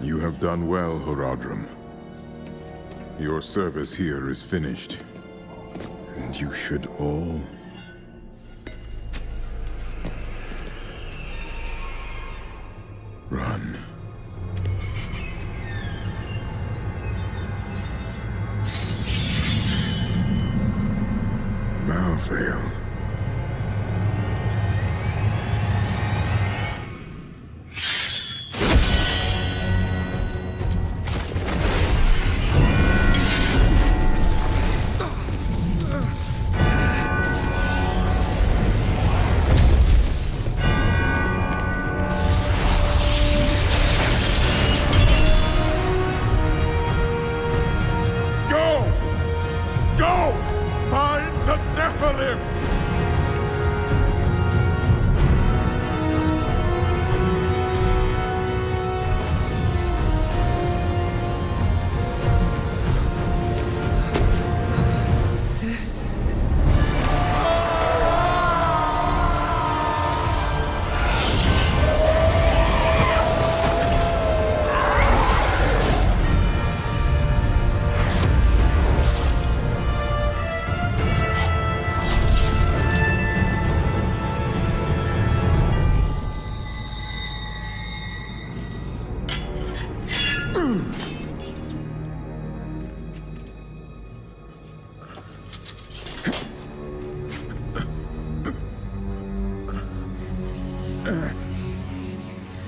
You have done well, Horadrim. Your service here is finished. And you should all run. Malthael. over here!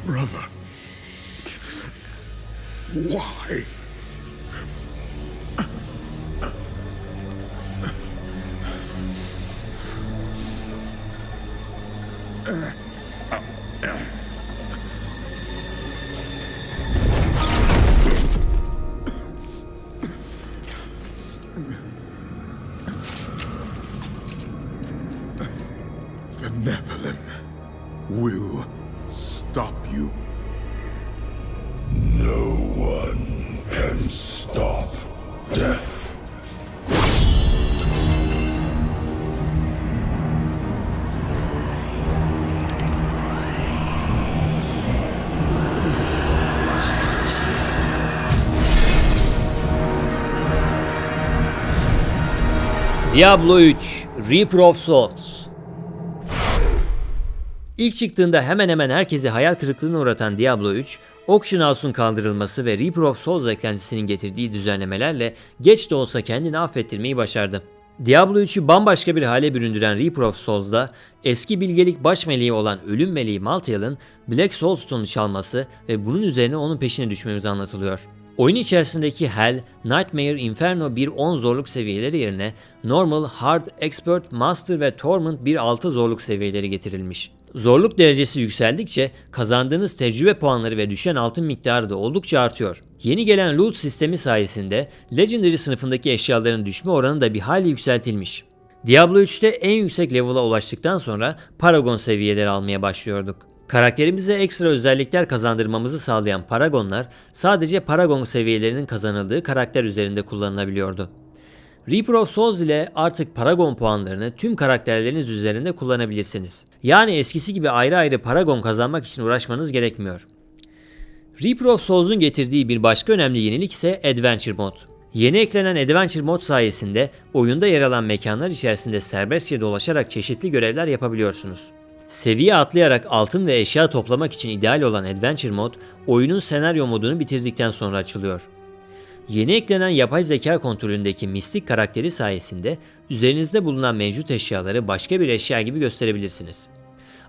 Brother. Why? The Nephilim will stop you. No one can stop death. Diablo 3 Reaper of Souls İlk çıktığında hemen hemen herkesi hayal kırıklığına uğratan Diablo 3, Auction House'un kaldırılması ve Reaper of Souls eklentisinin getirdiği düzenlemelerle geç de olsa kendini affettirmeyi başardı. Diablo 3'ü bambaşka bir hale büründüren Reaper of Souls'da eski bilgelik baş meleği olan ölüm meleği Malthael'ın Black Soulstone'u çalması ve bunun üzerine onun peşine düşmemiz anlatılıyor. Oyun içerisindeki Hell, Nightmare, Inferno 1-10 zorluk seviyeleri yerine Normal, Hard, Expert, Master ve Torment 1-6 zorluk seviyeleri getirilmiş. Zorluk derecesi yükseldikçe kazandığınız tecrübe puanları ve düşen altın miktarı da oldukça artıyor. Yeni gelen loot sistemi sayesinde Legendary sınıfındaki eşyaların düşme oranı da bir hayli yükseltilmiş. Diablo 3'te en yüksek level'a ulaştıktan sonra Paragon seviyeleri almaya başlıyorduk. Karakterimize ekstra özellikler kazandırmamızı sağlayan Paragonlar sadece Paragon seviyelerinin kazanıldığı karakter üzerinde kullanılabiliyordu. Reaper of Souls ile artık Paragon puanlarını tüm karakterleriniz üzerinde kullanabilirsiniz. Yani eskisi gibi ayrı ayrı Paragon kazanmak için uğraşmanız gerekmiyor. Reaper of Souls'un getirdiği bir başka önemli yenilik ise Adventure Mod. Yeni eklenen Adventure Mod sayesinde oyunda yer alan mekanlar içerisinde serbestçe dolaşarak çeşitli görevler yapabiliyorsunuz. Seviye atlayarak altın ve eşya toplamak için ideal olan Adventure Mod, oyunun senaryo modunu bitirdikten sonra açılıyor. Yeni eklenen yapay zeka kontrolündeki mistik karakteri sayesinde üzerinizde bulunan mevcut eşyaları başka bir eşya gibi gösterebilirsiniz.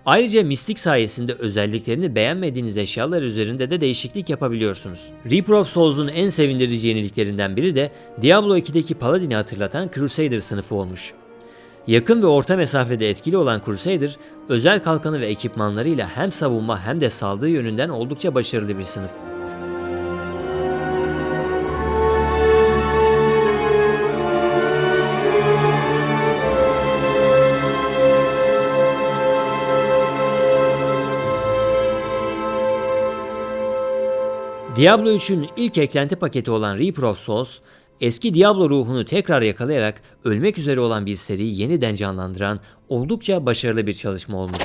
Ayrıca mistik sayesinde özelliklerini beğenmediğiniz eşyalar üzerinde de değişiklik yapabiliyorsunuz. Reaper of Souls'un en sevindirici yeniliklerinden biri de Diablo 2'deki Paladin'i hatırlatan Crusader sınıfı olmuş. Yakın ve orta mesafede etkili olan Crusader, özel kalkanı ve ekipmanlarıyla hem savunma hem de saldırı yönünden oldukça başarılı bir sınıf. Diablo 3'ün ilk eklenti paketi olan Reaper of Souls, eski Diablo ruhunu tekrar yakalayarak ölmek üzere olan bir seriyi yeniden canlandıran oldukça başarılı bir çalışma olmuş.